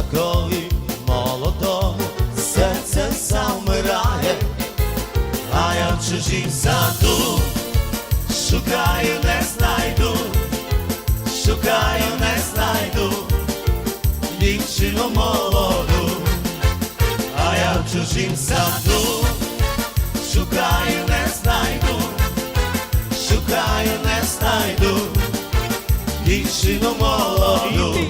козакові молодому серце завмирає, а я в чужім саду. Шукаю, не знайду, шукаю, не знайду дівчину молоду, а я в чужім саду. Шукаю, не знайду, шукаю, не знайду дівчину молоду.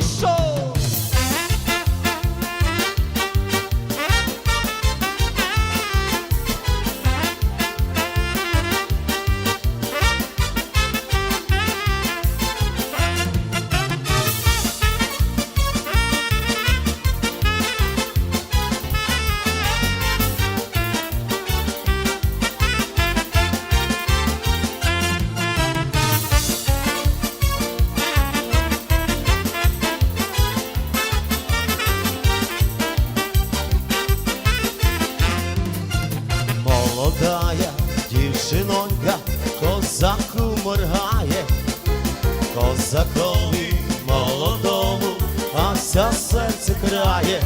Козакові молодому, а ся серце крає,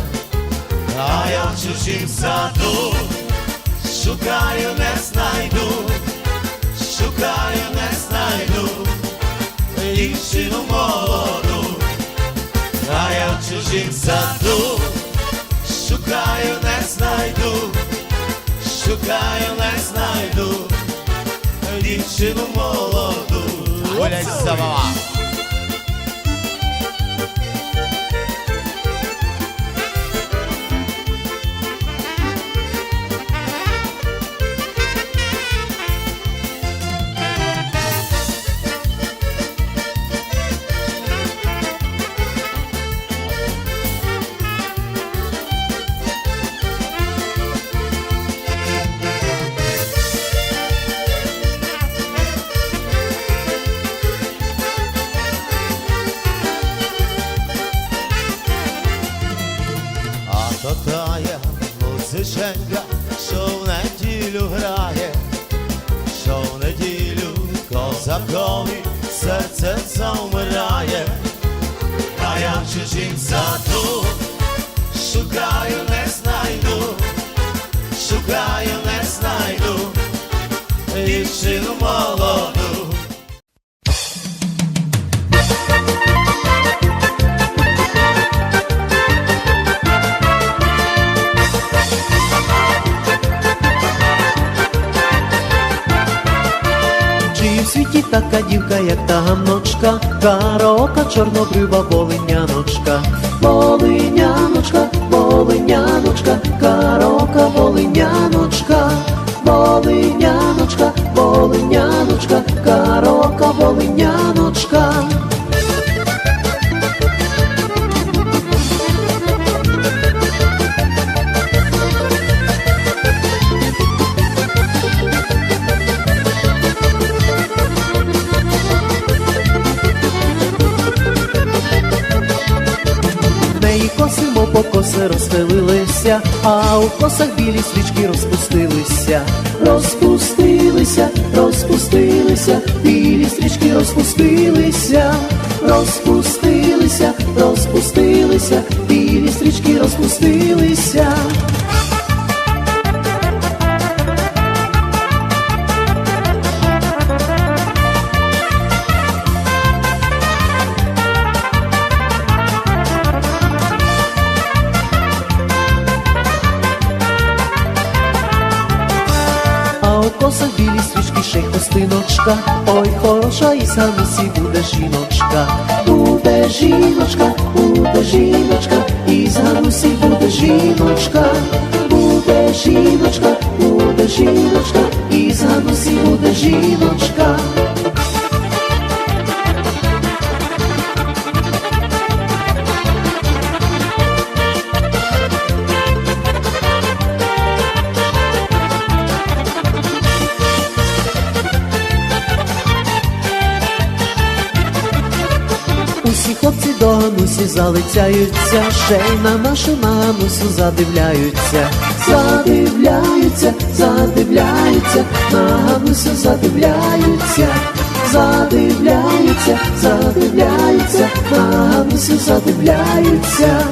а я в чужім саду шукаю, не знайду, шукаю, не знайду дівчину молоду, а я в чужім саду шукаю, не знайду шукаю, не знайду дівчину молоду. Гуляй сама. А то тая музиченька, що в неділю грає, що в неділю козакові серце завмирає, а я в чужім саду шукаю, не знайду, шукаю, така дівка, як та гамночка, карока, чорнобрива, волиняночка, волиняночка, волиняночка, карока, волиняночка, волиняночка, волиняночка, карока, волиняночка. Неї коси, мов покоси розстелилися, а у косах білі свічки розпустилися, розпустилися, розпустилися, білі стрічки розпустилися, розпустилися, розпустилися, білі стрічки розпустилися. budeš hostinočka, oj hološa i sami si budeš inočka. Budeš inočka, budeš inočka, i sami si budeš inočka. Budeš inočka, budeš inočka, i sami si budeš inočka. Усі хлопці до Ганусі залицяються, ще й на нашу мамусу задивляються, задивляються, задивляються, на Ганусю задивляються, задивляються, задивляються, на Ганусю задивляються.